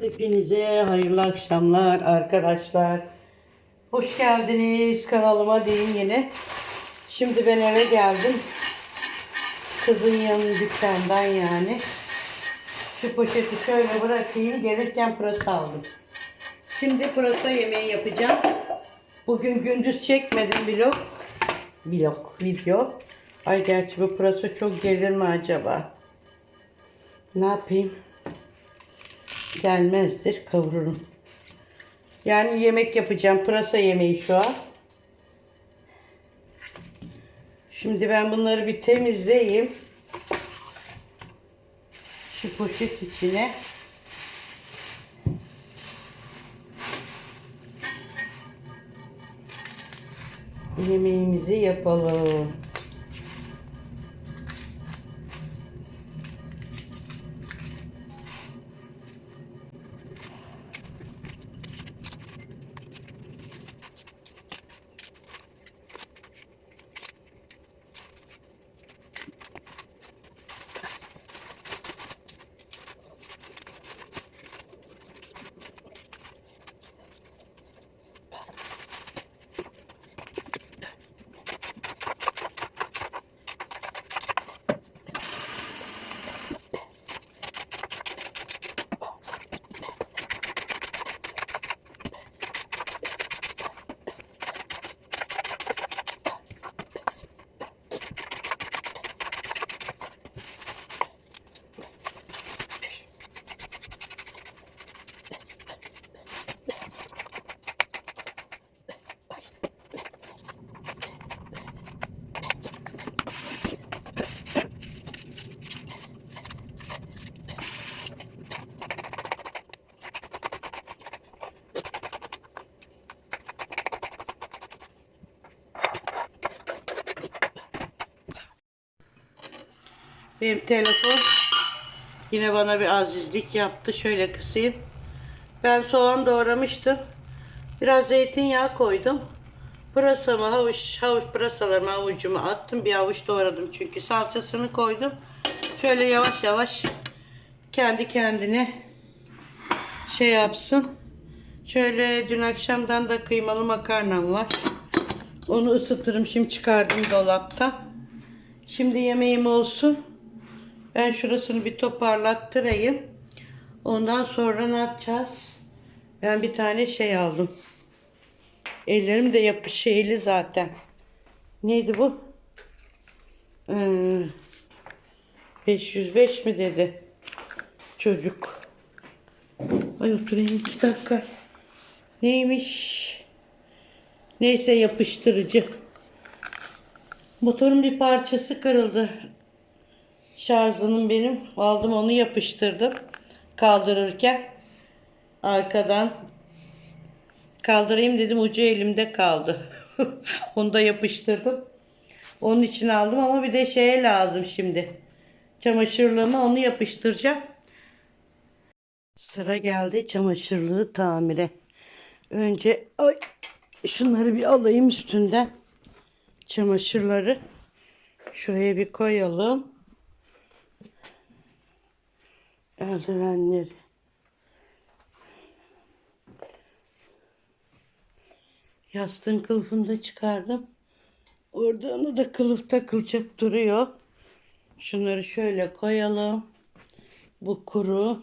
Hepinize hayırlı akşamlar arkadaşlar. Hoş geldiniz kanalıma deyin yine. Şimdi ben eve geldim. Kızın yanı dükkandan yani. Şu poşeti şöyle bırakayım. Gelirken pırasa aldım. Şimdi pırasa yemeği yapacağım. Bugün gündüz çekmedim vlog. Vlog, video. Ay gerçi bu pırasa çok gelir mi acaba? Ne yapayım? Gelmezdir kavururum. Yani yemek yapacağım. Pırasa yemeği şu an. Şimdi ben bunları bir temizleyeyim. Şu poşet içine. Yemeğimizi yapalım. Benim telefon yine bana bir azizlik yaptı. Şöyle kısayım. Ben soğan doğramıştım. Biraz zeytinyağı koydum. Pırasamı, havuç, havuç pırasalarımı, havucumu attım. Bir havuç doğradım çünkü salçasını koydum. Şöyle yavaş yavaş kendi kendine şey yapsın. Şöyle dün akşamdan da kıymalı makarnam var. Onu ısıtırım. Şimdi çıkardım dolaptan. Şimdi yemeğim olsun. Ben şurasını bir toparlattırayım. Ondan sonra ne yapacağız? Ben bir tane şey aldım. Ellerim de yapış zaten. Neydi bu? Ee, 505 mi dedi? Çocuk. Ay oturayım iki dakika. Neymiş? Neyse yapıştırıcı. Motorun bir parçası kırıldı. Şarjının benim. Aldım onu yapıştırdım. Kaldırırken. Arkadan kaldırayım dedim ucu elimde kaldı. onu da yapıştırdım. Onun için aldım ama bir de şeye lazım şimdi. Çamaşırlığıma onu yapıştıracağım. Sıra geldi çamaşırlığı tamire. Önce ay şunları bir alayım üstünden. Çamaşırları şuraya bir koyalım. Eldivenleri. Yastığın kılıfını da çıkardım. Orada onu da kılıf takılacak duruyor. Şunları şöyle koyalım. Bu kuru.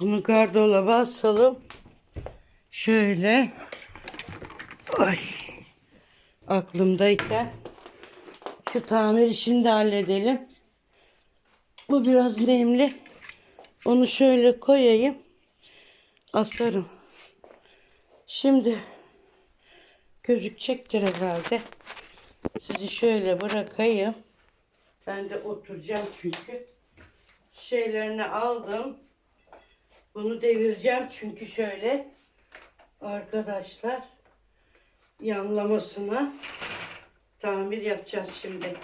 Bunu gardolaba asalım. Şöyle. Ay. Aklımdayken. Şu tamir işini de halledelim. Bu biraz nemli. Onu şöyle koyayım. Asarım. Şimdi gözükecektir herhalde. Sizi şöyle bırakayım. Ben de oturacağım çünkü. Şeylerini aldım. Bunu devireceğim çünkü şöyle arkadaşlar yanlamasına tamir yapacağız şimdi.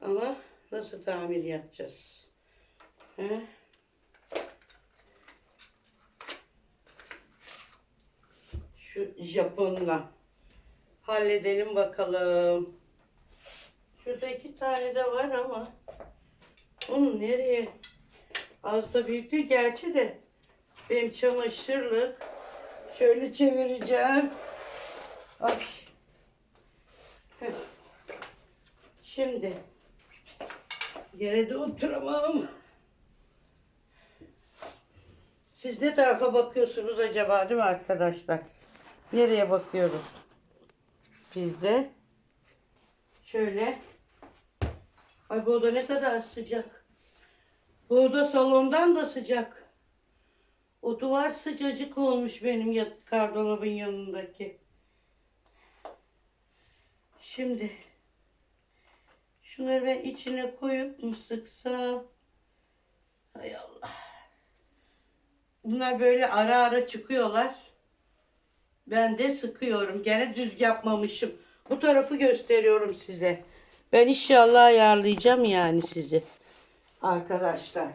Ama nasıl tamir yapacağız? Şu Japonla halledelim bakalım. Şurada iki tane de var ama onu nereye Az da büyük değil gerçi de. Benim çamaşırlık. Şöyle çevireceğim. Ay. Şimdi yere de oturamam. Siz ne tarafa bakıyorsunuz acaba değil mi arkadaşlar? Nereye bakıyoruz? Biz de şöyle. Ay bu oda ne kadar sıcak. Bu oda salondan da sıcak. O duvar sıcacık olmuş benim gardırobun yanındaki. Şimdi şunları ben içine koyup mu sıksam? Hay Allah. Bunlar böyle ara ara çıkıyorlar. Ben de sıkıyorum. Gene düz yapmamışım. Bu tarafı gösteriyorum size. Ben inşallah ayarlayacağım yani sizi. Arkadaşlar.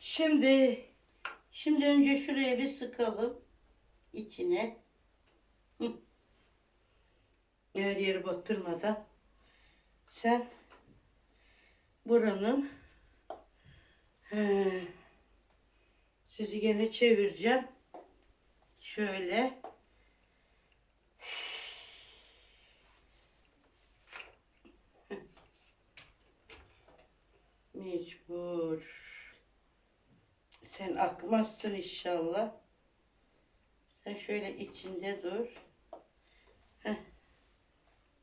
Şimdi şimdi önce şuraya bir sıkalım. içine. Hı. Her yeri batırmadan. Sen buranın Sizi gene çevireceğim. Şöyle. Mecbur. Sen akmazsın inşallah. Sen şöyle içinde dur. Heh.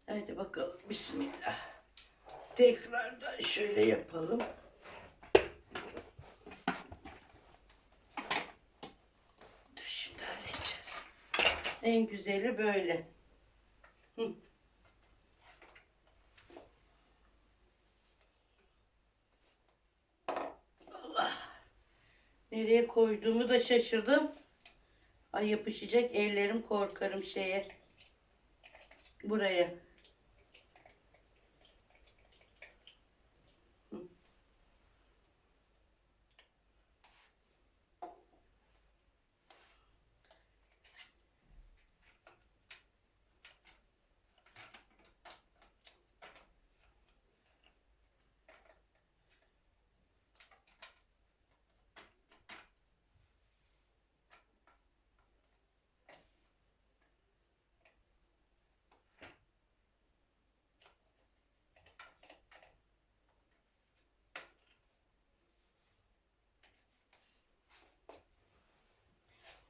Haydi bakalım. Bismillah. Tekrardan şöyle yapalım. Dur şimdi halledeceğiz. En güzeli böyle. Allah. Nereye koyduğumu da şaşırdım. Ay yapışacak ellerim korkarım şeye. Buraya.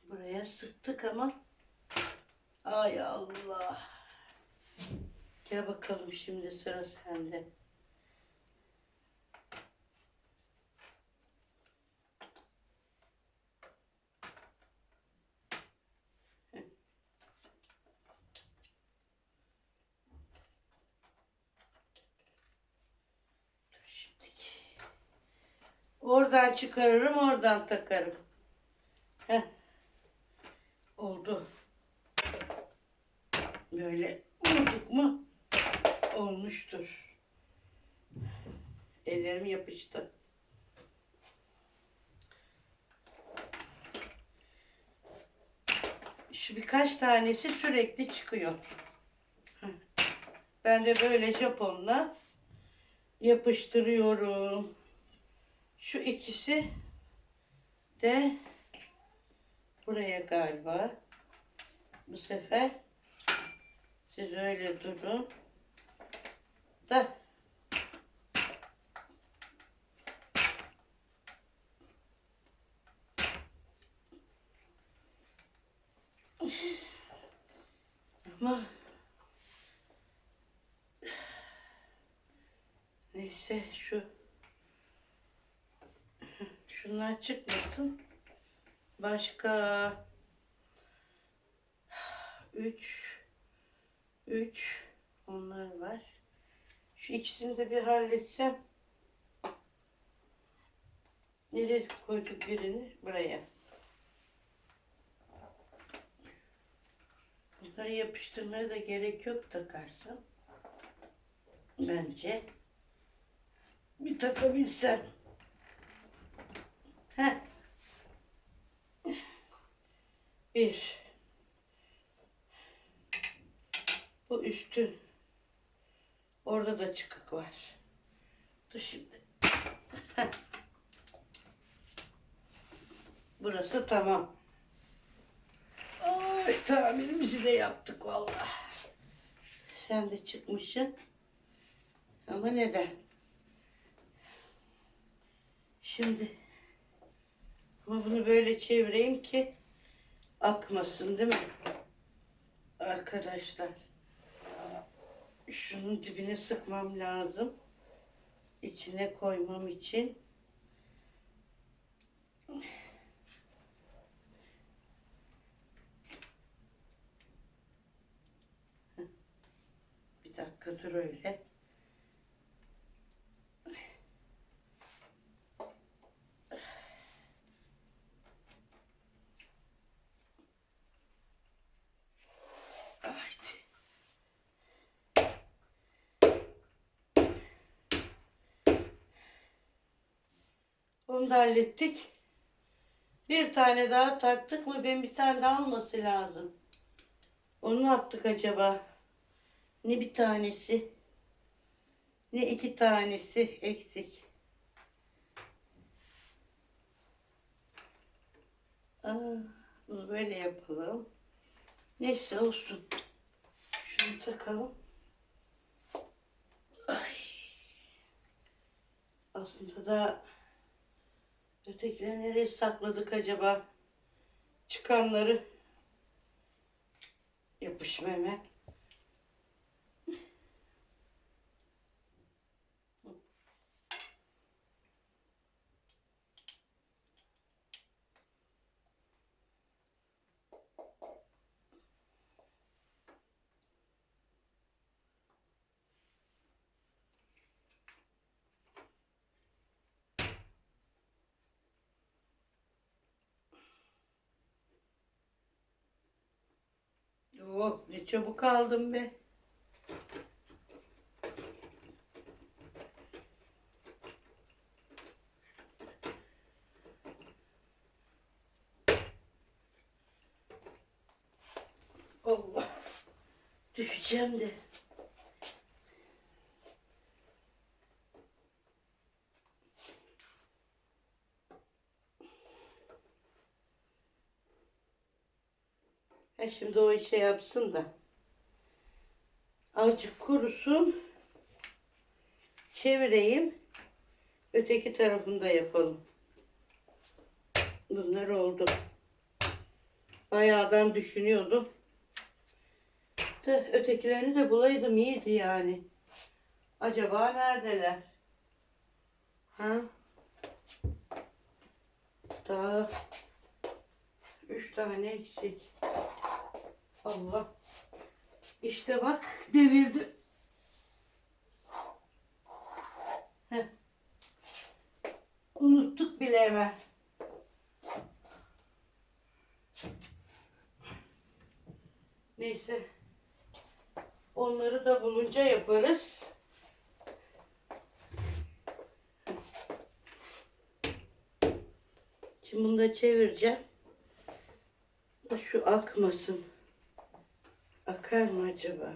Buraya sıktık ama. Ay Allah. Gel bakalım şimdi sıra sende. Oradan çıkarırım, oradan takarım. Heh. Oldu. Böyle vurduk mu olmuştur. Ellerim yapıştı. Şu birkaç tanesi sürekli çıkıyor. Ben de böyle Japonla yapıştırıyorum. Şu ikisi de buraya galiba. Bu sefer siz öyle durun. Da ama neyse şu şunlar çıkmasın. Başka üç üç onlar var. Şu ikisini de bir halletsem. Nereye koyduk birini? Buraya. Bunları yapıştırmaya da gerek yok takarsam. Bence. Bir takabilsem. Heh. Bir. Bu üstün. Orada da çıkık var. Dur şimdi. Burası tamam. Ay, tamirimizi de yaptık vallahi. Sen de çıkmışsın. Ama neden? Şimdi ama bunu böyle çevireyim ki akmasın değil mi? Arkadaşlar. Şunun dibine sıkmam lazım. İçine koymam için. Bir dakika dur öyle. Haydi. Onu da hallettik. Bir tane daha taktık mı? Ben bir tane daha olması lazım. Onu ne yaptık acaba? Ne bir tanesi? Ne iki tanesi eksik? Aa, bunu böyle yapalım. Neyse olsun. Şunu takalım. Ay. Aslında da ötekileri nereye sakladık acaba? Çıkanları yapışma. Oh ne çabuk aldım be. Allah. Düşeceğim de. Ha şimdi o işe yapsın da. Azıcık kurusun. Çevireyim. Öteki tarafını da yapalım. Bunlar oldu. Bayağıdan düşünüyordum. Da ötekilerini de bulaydım iyiydi yani. Acaba neredeler? Ha? Daha üç tane eksik. Allah. İşte bak devirdi. Heh. Unuttuk bile hemen. Neyse. Onları da bulunca yaparız. Şimdi bunu da çevireceğim. Şu akmasın. Akar mı acaba?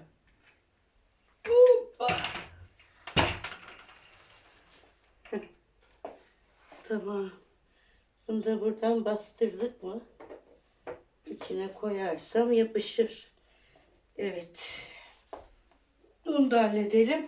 Hoppa. Tamam. Bunu da buradan bastırdık mı? İçine koyarsam yapışır. Evet. Bunu da halledelim.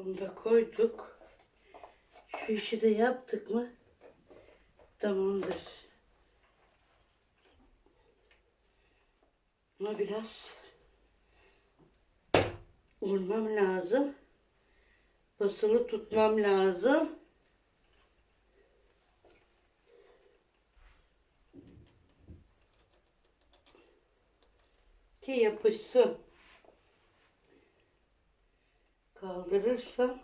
Onu da koyduk. Şu işi de yaptık mı? Tamamdır. Ama biraz vurmam lazım. Basılı tutmam lazım. Ki yapışsın. kaldırırsam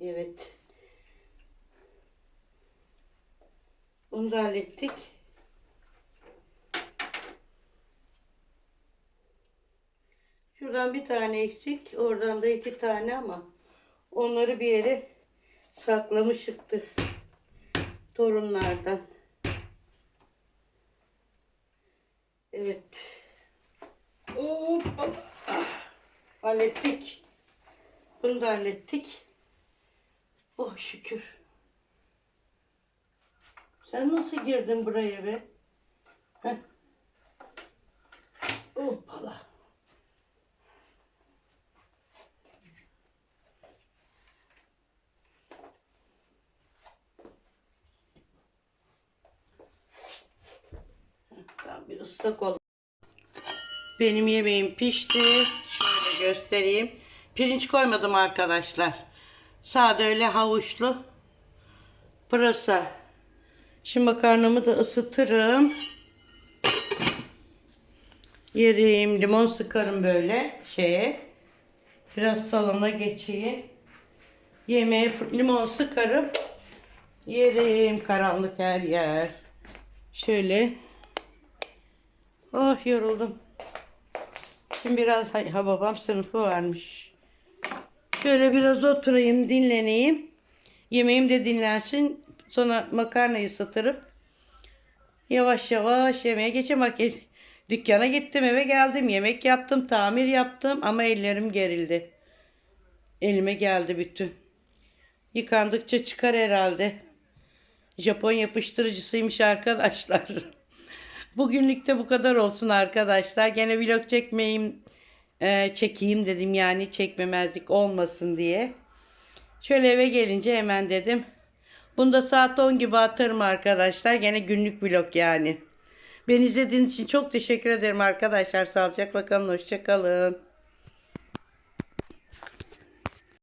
Evet. Bunu da hallettik. Şuradan bir tane eksik. Oradan da iki tane ama onları bir yere saklamışıktır. Torunlardan. Evet. Hop, hop. Ah, Hallettik. Bunu da hallettik. Oh şükür. Sen nasıl girdin buraya be? Heh. Hoppala. Heh, Tamam bir ıslak ol. Benim yemeğim pişti. Şöyle göstereyim. Pirinç koymadım arkadaşlar. Sade öyle havuçlu. Pırasa. Şimdi makarnamı da ısıtırım. Yerim. Limon sıkarım böyle şeye. Biraz salona geçeyim. Yemeğe limon sıkarım. Yerim. Karanlık her yer. Şöyle. Oh yoruldum. Şimdi biraz ha, babam sınıfı varmış. Şöyle biraz oturayım, dinleneyim. Yemeğim de dinlensin. Sonra makarnayı ısıtırıp yavaş yavaş yemeğe geçeyim. Bak e, dükkana gittim, eve geldim, yemek yaptım, tamir yaptım ama ellerim gerildi. Elime geldi bütün. Yıkandıkça çıkar herhalde. Japon yapıştırıcısıymış arkadaşlar. Bugünlük de bu kadar olsun arkadaşlar. Gene vlog çekmeyeyim, e, çekeyim dedim yani çekmemezlik olmasın diye. Şöyle eve gelince hemen dedim. Bunu da saat 10 gibi atarım arkadaşlar. Gene günlük vlog yani. Beni izlediğiniz için çok teşekkür ederim arkadaşlar. Sağlıcakla kalın. Hoşçakalın.